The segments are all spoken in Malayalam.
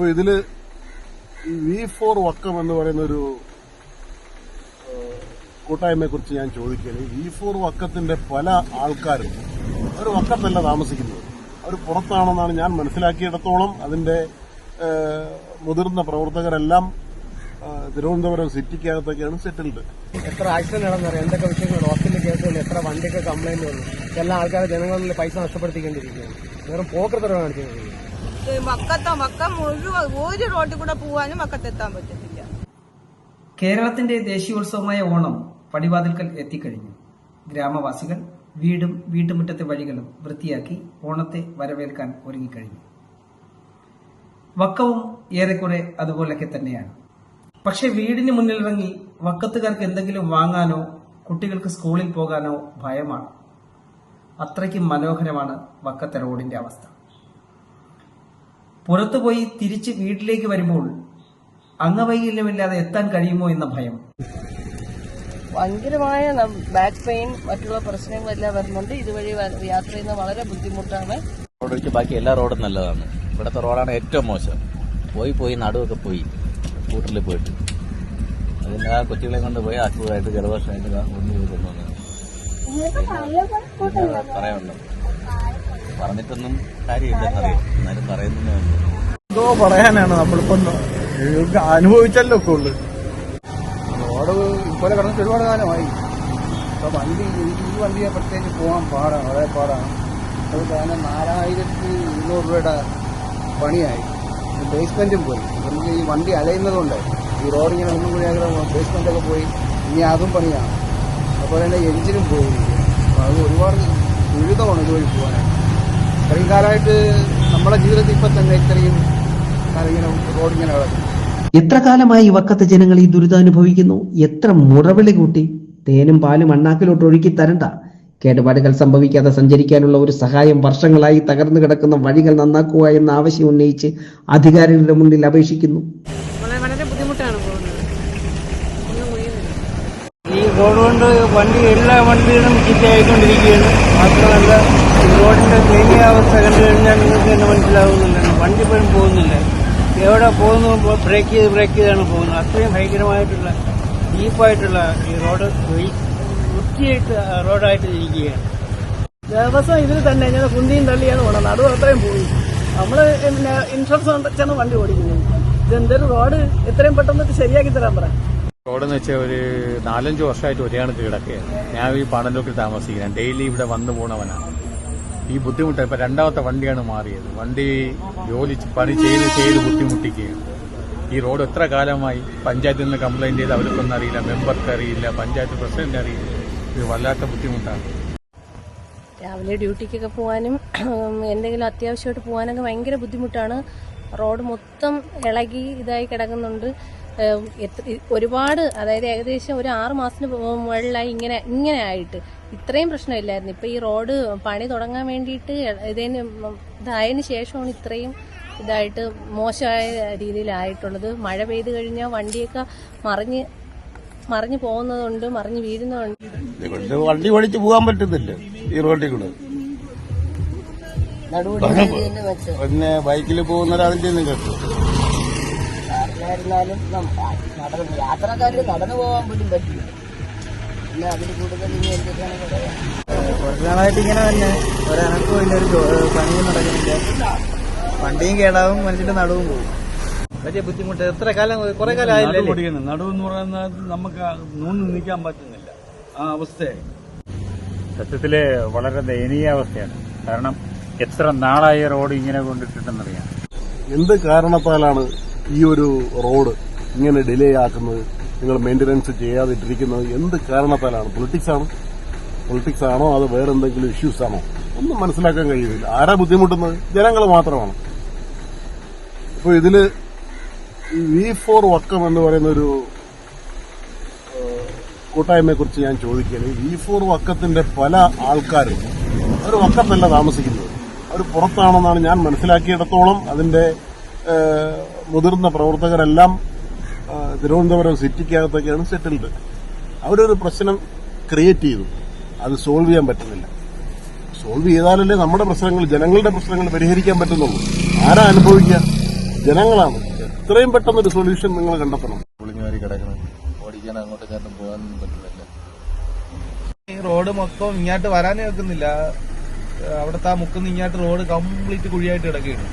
അപ്പോൾ ഇതിൽ വി ഫോർ വക്കം എന്ന് പറയുന്ന ഒരു കൂട്ടായ്മയെ കുറിച്ച് ഞാൻ ചോദിക്കുകയാണ്. വി ഫോർ വക്കത്തിന്റെ പല ആൾക്കാരും അവർ വക്കത്തല്ല താമസിക്കുന്നത്. അവർ പുറത്താണെന്നാണ് ഞാൻ മനസ്സിലാക്കിയിടത്തോളം അതിന്റെ മുതിർന്ന പ്രവർത്തകരെല്ലാം തിരുവനന്തപുരം സിറ്റിക്കകത്തൊക്കെയാണ് സെറ്റിൽഡ്. എത്ര ആക്സിഡന്റ് നടന്നറിയാം എന്തൊക്കെ വിഷയങ്ങൾ ഹോസ്പിറ്റലിൽ കേസുകൾ എത്ര വണ്ടിയൊക്കെ കംപ്ലൈന്റ് വന്നു. എല്ലാ ആൾക്കാരെ ജനങ്ങളിൽ പൈസ നഷ്ടപ്പെടുത്തിക്കൊണ്ടിരിക്കുകയാണ്. വെറും പോക്കത്തരം കാണിച്ചുകൊണ്ടിരിക്കുകയാണ് മുഴുവൻ ഒരു പോവാനും മക്കത്തെത്താൻ കേരളത്തിന്റെ ദേശീയോത്സവമായ ഓണം പടിവാതിൽക്കൽ എത്തിക്കഴിഞ്ഞു. ഗ്രാമവാസികൾ വീടും വീട്ടുമുറ്റത്തെ വഴികളും വൃത്തിയാക്കി ഓണത്തെ വരവേൽക്കാൻ ഒരുങ്ങിക്കഴിഞ്ഞു. വക്കവും ഏറെക്കുറെ അതുപോലൊക്കെ തന്നെയാണ്. പക്ഷെ വീടിന് മുന്നിലിറങ്ങി വക്കത്തുകാർക്ക് എന്തെങ്കിലും വാങ്ങാനോ കുട്ടികൾക്ക് സ്കൂളിൽ പോകാനോ ഭയമാണ്. അത്രയ്ക്കും മനോഹരമാണ് വക്കത്തെ റോഡിന്റെ അവസ്ഥ. പുറത്തുപോയി തിരിച്ച് വീട്ടിലേക്ക് വരുമ്പോൾ അംഗവൈകല്യമില്ലാതെ എത്താൻ കഴിയുമോ എന്ന ഭയം. ഭയങ്കരമായ ബാക്ക് പെയിൻ മറ്റുള്ള പ്രശ്നങ്ങളെല്ലാം വരുന്നുണ്ട്. ഇതുവഴി യാത്ര ചെയ്യുന്ന വളരെ ബുദ്ധിമുട്ടാണ്. റോഡ് ബാക്കി എല്ലാ റോഡും നല്ലതാണ്. ഇവിടുത്തെ റോഡാണ് ഏറ്റവും മോശം. പോയി പോയി നടുവൊക്കെ പോയി സ്കൂട്ടറിൽ പോയിട്ട്. അതിന് ആ കൊച്ചുകളെ കൊണ്ട് പോയി അസുഖമായിട്ട് ജലദോഷമായിട്ട് ഒന്ന് പോയി കൊണ്ടുവന്നത് പറയാനുള്ളൂ പറഞ്ഞിട്ടൊന്നും കാര്യമില്ലെന്നറിയാം എന്നാലും പറയുന്നേ എന്തോ പറയാനാണ് നമ്മളിപ്പോ അനുഭവിച്ചല്ലോ ഒക്കെ ഉള്ളു. റോഡ് ഇപ്പോലെ കിടന്നിട്ട് ഒരുപാട് കാലമായി. അപ്പൊ വണ്ടി എനിക്ക് ഈ വണ്ടിയെ പ്രത്യേകിച്ച് പോവാൻ പാടാണ് വളരെ പാടാണ്. അത് കാരണം നാലായിരത്തി ഇരുന്നൂറ് രൂപയുടെ പണിയായി. ബേസ്മെന്റും പോയി. നമുക്ക് ഈ വണ്ടി അലയുന്നതുകൊണ്ട് ഈ റോഡ് ഇങ്ങനെ ഒന്നും കൂടി ബേസ്മെന്റ് ഒക്കെ പോയി. ഇനി അതും പണിയാണ്. അതുപോലെ തന്നെ എഞ്ചിനും പോയി അപ്പൊ അത് ഒരുപാട് ദുരിതമാണ് ഇതുവഴി പോകാനായിട്ട്. ഇത്രയും കാലമായിട്ട് നമ്മുടെ ജീവിതത്തിൽ ഇപ്പം തന്നെ ഇത്രയും എത്ര കാലമായി ഇവക്കത്തെ വക്കത്തെ ജനങ്ങൾ ഈ ദുരിതം അനുഭവിക്കുന്നു എത്ര മുറവിളി കൂട്ടി തേനും പാലും അണ്ണാക്കിലോട്ട് ഒഴുക്കി തരണ്ട? കേടുപാടുകൾ സംഭവിക്കാതെ സഞ്ചരിക്കാനുള്ള ഒരു സഹായം വർഷങ്ങളായി തകർന്നു കിടക്കുന്ന വഴികൾ നന്നാക്കുക എന്ന ആവശ്യം ഉന്നയിച്ച് അധികാരികളുടെ മുന്നിൽ അപേക്ഷിക്കുന്നു വളരെ ബുദ്ധിമുട്ടാണ് പോകുന്നത് ഒന്നും കഴിയുന്നില്ല ഈ റോഡ് കൊണ്ട് വണ്ടി എല്ലാ വണ്ടികളും ചീത്തയായിക്കൊണ്ടിരിക്കുകയാണ് മാത്രമല്ല റോഡിന്റെ റോഡിന്റെ ദയനീയാവസ്ഥ കണ്ടു കഴിഞ്ഞാൽ നിങ്ങൾക്ക് തന്നെ മനസ്സിലാവുന്നില്ല വണ്ടി പോലും പോകുന്നില്ല. എവിടെ പോകുന്നു ബ്രേക്ക് ചെയ്ത് ബ്രേക്ക് ചെയ്താണ് പോകുന്നത്. അത്രയും ഭയങ്കരമായിട്ടുള്ള ഡീപ്പായിട്ടുള്ള ഈ റോഡ് വൃത്തിയായിട്ട് റോഡായിട്ട് ഇരിക്കുകയാണ്. ദിവസം ഇതിൽ തന്നെ ഇങ്ങനെ കുന്തിയും തള്ളിയാണ് പോണത്. നടുവ് അത്രയും പോയി നമ്മൾ ഇൻഷുറൻസ് കൊണ്ടാണ് വണ്ടി ഓടിക്കുന്നത് ഇതെന്തൊരു റോഡ്? എത്രയും പെട്ടെന്ന് ശരിയാക്കി തരാൻ പറയാം റോഡെന്ന് വെച്ചാൽ ഒരു നാലഞ്ച് വർഷമായിട്ട് ഒരേ കണക്ക് കിടക്കുകയാണ് ഞാൻ ഈ പാടലോക്കിൽ താമസിക്കുന്നത്. ഡെയിലി ഇവിടെ വന്നു പോണവനാണ് ഈ ബുദ്ധിമുട്ട് ഇപ്പൊ രണ്ടാമത്തെ വണ്ടിയാണ് മാറിയത്. വണ്ടി ജോലി പണി ചെയ്ത് ചെയ്ത് ബുദ്ധിമുട്ടിക്കുകയാണ് ഈ റോഡ് എത്ര കാലമായി പഞ്ചായത്തിൽ നിന്ന് കംപ്ലൈന്റ് ചെയ്ത് അവർക്കൊന്നും അറിയില്ല. മെമ്പർക്ക് അറിയില്ല. പഞ്ചായത്ത് പ്രസിഡന്റ് അറിയില്ല. ഇത് വല്ലാത്ത ബുദ്ധിമുട്ടാണ്. രാവിലെ ഡ്യൂട്ടിക്കൊക്കെ പോകാനും എന്തെങ്കിലും അത്യാവശ്യമായിട്ട് പോകാനൊക്കെ ഭയങ്കര ബുദ്ധിമുട്ടാണ്. റോഡ് മൊത്തം ഇളകി ഇതായി കിടക്കുന്നുണ്ട്. ഒരുപാട് അതായത് ഏകദേശം ഒരു ആറ് മാസത്തിന് മുകളിലായി ഇങ്ങനെ ഇങ്ങനെ ആയിട്ട്. ഇത്രയും പ്രശ്നമില്ലായിരുന്നു. ഇപ്പൊ ഈ റോഡ് പണി തുടങ്ങാൻ വേണ്ടിയിട്ട് ഇതിന് ഇതായതിന് ശേഷമാണ് ഇത്രയും ഇതായിട്ട് മോശമായ രീതിയിലായിട്ടുള്ളത്. മഴ പെയ്ത് കഴിഞ്ഞാൽ വണ്ടിയൊക്കെ മറിഞ്ഞ് മറിഞ്ഞു പോകുന്നതുണ്ട് മറിഞ്ഞ് വീഴുന്നതുണ്ട്. വണ്ടി ഓടിച്ച് പോകാൻ പറ്റുന്നില്ല ഈ റോഡിൽ കൂടെ. പിന്നെ ബൈക്കിൽ പോകുന്നവരതിന്റെ ഒന്നും കേട്ടു കാറിലായിരുന്നാലും നടന്ന് യാത്രക്കാർക്ക് നടന്നു പോകാൻ പോലും പറ്റില്ല. പിന്നെ അതിൽ കൂടുതൽ ഇനി എന്തൊക്കെയാണ് കുറച്ച് നാളായിട്ട് ഇങ്ങനെ തന്നെ. ഒരനക്കും ഇല്ല ഒരു പണിയും നടക്കുന്നില്ല വണ്ടിയും കേടാവും മനുഷ്യന്റെ നടുവും പോകും വലിയ ബുദ്ധിമുട്ട്. എത്ര കാലം കുറെ കാലം ആയില്ലേ? ഓടിക്കണം നടുവെന്ന് പറയുന്നത് നമുക്ക് നൂന്ന് നിൽക്കാൻ പറ്റുന്നില്ല. ആ അവസ്ഥയായി. സത്യത്തിൽ വളരെ ദയനീയ അവസ്ഥയാണ്. കാരണം എത്ര നാളായി റോഡ് ഇങ്ങനെ കൊണ്ടിട്ടുണ്ടെന്നറിയാം എന്ത് കാരണത്താലാണ് ഈ ഒരു റോഡ് ഇങ്ങനെ ഡിലേ ആക്കുന്നത് നിങ്ങൾ മെയിന്റനൻസ് ചെയ്യാതിട്ടിരിക്കുന്നത് എന്ത് കാരണത്താലാണ്? പൊളിറ്റിക്സ് ആണോ. പൊളിറ്റിക്സ് ആണോ? അത് വേറെ എന്തെങ്കിലും ഇഷ്യൂസ് ആണോ? ഒന്നും മനസ്സിലാക്കാൻ കഴിയുന്നില്ല. ആരാ ബുദ്ധിമുട്ടുന്നത്? ജനങ്ങൾ മാത്രമാണ്. അപ്പോൾ ഇതിൽ വി ഫോർ വക്കം എന്ന് പറയുന്ന ഒരു കൂട്ടായ്മയെ കുറിച്ച് ഞാൻ ചോദിക്കുകയാണ് വി ഫോർ വക്കത്തിന്റെ പല ആൾക്കാരും അവർ വക്കത്തല്ല താമസിക്കുന്നത്. അവർ പുറത്താണെന്നാണ് ഞാൻ മനസ്സിലാക്കിയിടത്തോളം അതിന്റെ മുതിർന്ന പ്രവർത്തകരെല്ലാം തിരുവനന്തപുരം സിറ്റിക്കകത്തൊക്കെയാണ് സെറ്റിൽഡ്. അവരൊരു പ്രശ്നം ക്രിയേറ്റ് ചെയ്തു. അത് സോൾവ് ചെയ്യാൻ പറ്റുന്നില്ല. സോൾവ് ചെയ്താലല്ലേ നമ്മുടെ പ്രശ്നങ്ങൾ ജനങ്ങളുടെ പ്രശ്നങ്ങൾ പരിഹരിക്കാൻ പറ്റുന്നുള്ളൂ. ആരാ അനുഭവിക്കുക? ജനങ്ങളാണ്. എത്രയും പെട്ടെന്ന് ഒരു സൊല്യൂഷൻ നിങ്ങൾ കണ്ടെത്തണം. ഓടിക്കാൻ അങ്ങോട്ടും ഇങ്ങോട്ടും പോകാനൊന്നും പറ്റുന്നില്ല ഈ റോഡ് മൊത്തം ഇങ്ങോട്ട് വരാനേ വെക്കുന്നില്ല അവിടുത്തെ ആ മുക്കുന്ന ഇങ്ങോട്ട് റോഡ് കംപ്ലീറ്റ് കുഴിയായിട്ട് കിടക്കുകയാണ്.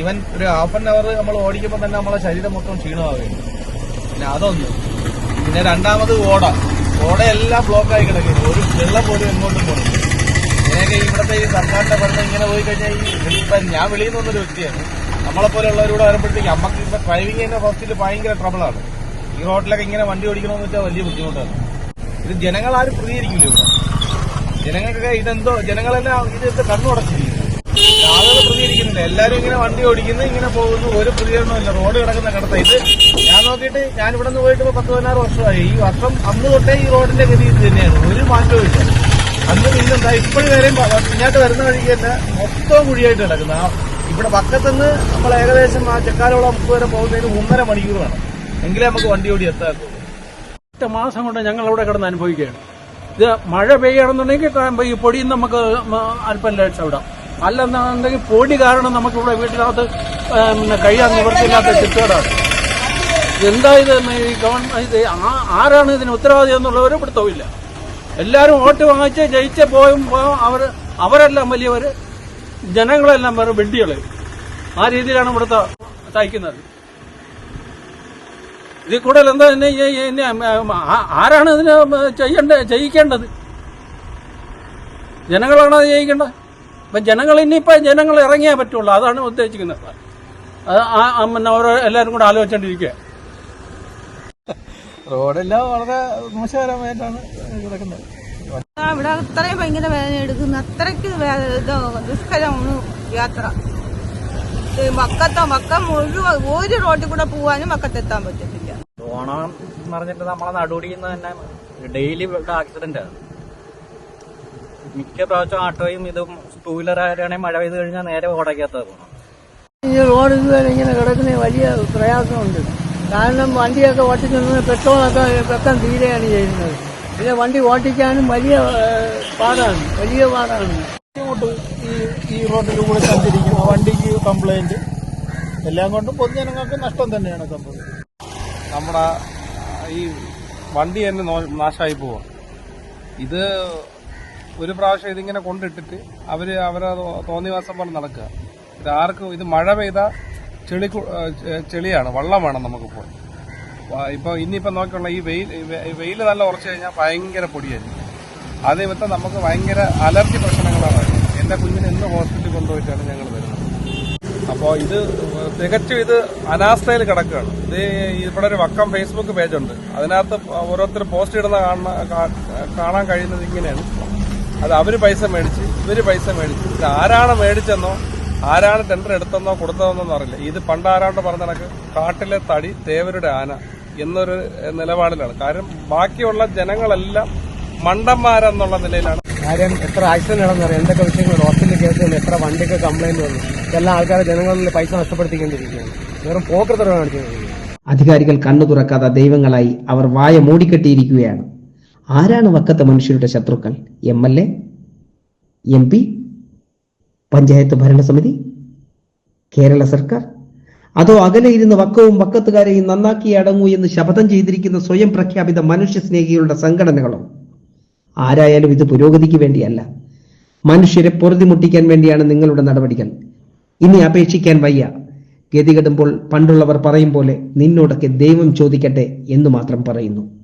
ഈവൻ ഒരു ഹാഫ് ആൻ അവർ നമ്മൾ ഓടിക്കുമ്പോൾ തന്നെ നമ്മളെ ശരീരം മൊത്തം ക്ഷീണമാവുകയാണ് പിന്നെ അതൊന്ന്. പിന്നെ രണ്ടാമത് ഓട. ഓടയെല്ലാം ബ്ലോക്കായി കിടക്കുകയാണ്. ഒരു വെള്ളം പോലും എങ്ങോട്ടും പോകുന്നു ഇങ്ങനെയൊക്കെ ഇവിടുത്തെ ഈ സർക്കാരിന്റെ ഭരണം ഇങ്ങനെ പോയി കഴിഞ്ഞാൽ ഈ ഞാൻ വെളിയിൽ നിന്ന് വന്നൊരു വ്യക്തിയാണ്. നമ്മളെ പോലെയുള്ളവരൂടെ വരുമ്പോഴത്തേക്ക് നമുക്ക് ഇപ്പൊ ഡ്രൈവിംഗ് തന്നെ ഫസ്റ്റിൽ ഭയങ്കര ട്രബിളാണ് ഈ റോഡിലൊക്കെ ഇങ്ങനെ വണ്ടി ഓടിക്കണമെന്ന് വെച്ചാൽ വലിയ ബുദ്ധിമുട്ടാണ്. ഇത് ജനങ്ങൾ ആരും പ്രതികരിക്കില്ല ഇവിടെ. ജനങ്ങൾക്കൊക്കെ ഇതെന്തോ ജനങ്ങളെല്ലാം ഇത് കണ്ണുടച്ചില്ല എല്ലാരും ഇങ്ങനെ വണ്ടി ഓടിക്കുന്നു ഇങ്ങനെ പോകുന്നു. ഒരു പ്രതികരണമില്ല റോഡ് കിടക്കുന്ന കിടത്ത. ഇത് ഞാൻ നോക്കിയിട്ട് ഞാൻ ഇവിടെ നിന്ന് പോയിട്ട് പത്ത് പതിനാറ് വർഷമായി. ഈ വർഷം അന്ന് തൊട്ടേ ഈ റോഡിന്റെ ഗതി ഇത് തന്നെയാണ്. ഒരു മാറ്റവും ഇല്ല. അന്ന് ഇന്നെന്താ ഇപ്പോഴും വരെയും ഇങ്ങോട്ട് വരുന്ന വഴിക്ക് തന്നെ മൊത്തം കുഴിയായിട്ട് കിടക്കുന്നത് ആ ഇവിടെ പക്കത്തുനിന്ന് നമ്മൾ ഏകദേശം ആ ചെക്കാലോളം നമുക്ക് വരെ പോകുന്നതിന് മൂന്നര മണിക്കൂർ വേണം എങ്കിലേ നമുക്ക് വണ്ടി ഓടി എത്താത്തുള്ളൂ ഒറ്റ മാസം കൊണ്ട് ഞങ്ങൾ അവിടെ കിടന്ന് അനുഭവിക്കുകയാണ്. ഇത് മഴ പെയ്യണമെന്നുണ്ടെങ്കിൽ ഈ പൊടിയും നമുക്ക് അല്പം ലൈറ്റ്സ് രക്ഷപ്പെടാം അല്ലെന്നുണ്ടെങ്കിൽ പൊടി കാരണം നമുക്കിവിടെ വീട്ടിനകത്ത് കഴിയാൻ നിവർത്തിയില്ലാത്ത ചുറ്റുപാടാണ് എന്താ ഇത്? ഈ ഗവൺമെന്റ് ആരാണ് ഇതിന് ഉത്തരവാദി എന്നുള്ളവരെ പിടുത്തവുമില്ല എല്ലാവരും വോട്ട് വാങ്ങിച്ച് ജയിച്ച് പോകുമ്പോൾ അവർ അവരെല്ലാം വലിയവർ ജനങ്ങളെല്ലാം വേറെ വെട്ടികൾ. ആ രീതിയിലാണ് ഇവിടുത്തെ തയ്ക്കുന്നത്. ഇതിൽ കൂടുതൽ എന്താ എന്നെ ആരാണ് ഇതിന് ചെയ്യേണ്ടത് ജയിക്കേണ്ടത് ജനങ്ങളാണ് അത് ചെയ്യിക്കേണ്ടത്? അപ്പം ജനങ്ങൾ ഇനിയിപ്പോൾ ജനങ്ങൾ ഇറങ്ങിയേ പറ്റുള്ളൂ. അതാണ് ഉദ്ദേശിക്കുന്നത്. അത് ഓരോ എല്ലാവരും കൂടെ ആലോചിച്ചുകൊണ്ടിരിക്കുക റോഡെല്ലാം വളരെ മോശകരമായിട്ടാണ് കിടക്കുന്നത്. ആ, ഇവിടെ അത്രയും ഭയങ്കര വേദന എടുക്കുന്നു. അത്രയ്ക്ക് ദുഷ്കരമാണ് യാത്ര. മക്കത്ത മക്ക മുഴുവൻ ഒരു റോഡിൽ കൂടെ പോവാനും മക്കത്തെത്താൻ പറ്റത്തില്ല. ഓണം എന്ന് പറഞ്ഞിട്ട് നമ്മളെ നടുപിടിക്കുന്ന തന്നെ ഡെയിലി ആക്സിഡന്റ് ആണ്. മിക്ക പ്രാവശ്യം ആട്ടോയും ഇതും ടൂ വീലർ ആരാണെങ്കിൽ മഴ പെയ്ത് കഴിഞ്ഞാൽ നേരെ ഓടക്കാത്ത പോകണം ഈ റോഡ് ഇതുവരെ ഇങ്ങനെ കിടക്കുന്ന വലിയ പ്രയാസമുണ്ട്. കാരണം വണ്ടിയൊക്കെ ഓട്ടിക്കുന്നത് പെട്രോളൊക്കെ പെട്ടെന്ന് തീരെയാണ് ചെയ്യുന്നത്. പിന്നെ വണ്ടി ഓട്ടിക്കാനും വലിയ പാടാണ്. വലിയ പാടാണ്. ഇങ്ങോട്ട് ഈ ഈ റോഡിലൂടെ സഞ്ചരിക്കുന്ന വണ്ടിക്ക് കംപ്ലൈന്റ് എല്ലാം കൊണ്ടും പൊതുജനങ്ങൾക്ക് നഷ്ടം തന്നെയാണ് സംഭവം. നമ്മുടെ ഈ വണ്ടി തന്നെ നാശമായി പോവാ. ഇത് ഒരു പ്രാവശ്യം ഇതിങ്ങനെ കൊണ്ടിട്ടിട്ട് അവർ അവരെ തോന്നിവാസം പോലെ നടക്കുക. ഇത് ആർക്കും ഇത് മഴ പെയ്ത ചെളി ചെളിയാണ് വള്ളം വേണം നമുക്കിപ്പോൾ ഇപ്പൊ ഇനിയിപ്പോ നോക്കിയുള്ള ഈ വെയിൽ വെയിൽ നല്ല ഉറച്ചു കഴിഞ്ഞാൽ ഭയങ്കര പൊടിയായിരിക്കും. അത് നിമിത്തം നമുക്ക് ഭയങ്കര അലർജി പ്രശ്നങ്ങളാണ്. എന്റെ കുഞ്ഞിനെ ഇന്ന് ഹോസ്പിറ്റലിൽ കൊണ്ടുപോയിട്ടാണ് ഞങ്ങൾ വരുന്നത്. അപ്പോൾ ഇത് തികച്ചും ഇത് അനാസ്ഥയിൽ കിടക്കുകയാണ്. ഇത് ഇവിടെ ഒരു വക്കം ഫേസ്ബുക്ക് പേജുണ്ട്. അതിനകത്ത് ഓരോരുത്തർ പോസ്റ്റ് ഇടുന്ന കാണാൻ കഴിയുന്നത് ഇങ്ങനെയാണ്. അത് അവർ പൈസ മേടിച്ച് ഇവർ പൈസ മേടിച്ച്. ഇത് ആരാണ് മേടിച്ചെന്നോ ആരാണ് ടെൻഡർ എടുത്തെന്നോ കൊടുത്തതെന്നോ അറിയില്ല. ഇത് പണ്ട് ആരാണ്ട് പറഞ്ഞ കണക്ക് കാട്ടിലെ തടി തേവരുടെ ആന എന്നൊരു നിലപാടിലാണ്. കാരണം ബാക്കിയുള്ള ജനങ്ങളെല്ലാം മണ്ടന്മാരെന്നുള്ള നിലയിലാണ്. കാര്യം എത്ര ആക്സിഡന്റ് നടന്നറിയാം എന്തൊക്കെ വിഷയങ്ങൾ ഹോസ്പിറ്റലിൽ കേസ് വന്നു എത്ര വണ്ടിക്ക് കംപ്ലൈന്റ് വന്നു. എല്ലാ ആൾക്കാരും ജനങ്ങളിൽ പൈസ നഷ്ടപ്പെടുത്തിക്കൊണ്ടിരിക്കുകയാണ്. വെറും പോക്കൃതരം കാണിച്ചുകൊണ്ടിരിക്കുകയാണ് അധികാരികൾ കണ്ണു തുറക്കാത്ത ദൈവങ്ങളായി അവർ വായ മൂടിക്കെട്ടിയിരിക്കുകയാണ്. ആരാണ് വക്കത്തെ മനുഷ്യരുടെ ശത്രുക്കൾ? M L A M P panchayat ഭരണസമിതി കേരള സർക്കാർ? അതോ അകലെ ഇരുന്ന് വക്കവും വക്കത്തുകാരെയും നന്നാക്കി അടങ്ങൂ എന്ന് ശപഥം ചെയ്തിരിക്കുന്ന സ്വയം പ്രഖ്യാപിത മനുഷ്യ സ്നേഹികളുടെ സംഘടനകളോ? ആരായാലും ഇത് പുരോഗതിക്ക് വേണ്ടിയല്ല. മനുഷ്യരെ പൊറുതിമുട്ടിക്കാൻ വേണ്ടിയാണ് നിങ്ങളുടെ നടപടികൾ. ഇനി അപേക്ഷിക്കാൻ വയ്യ. ഗതികെടുമ്പോൾ പണ്ടുള്ളവർ പറയും പോലെ നിന്നോടൊക്കെ ദൈവം ചോദിക്കട്ടെ എന്ന് മാത്രം പറയുന്നു.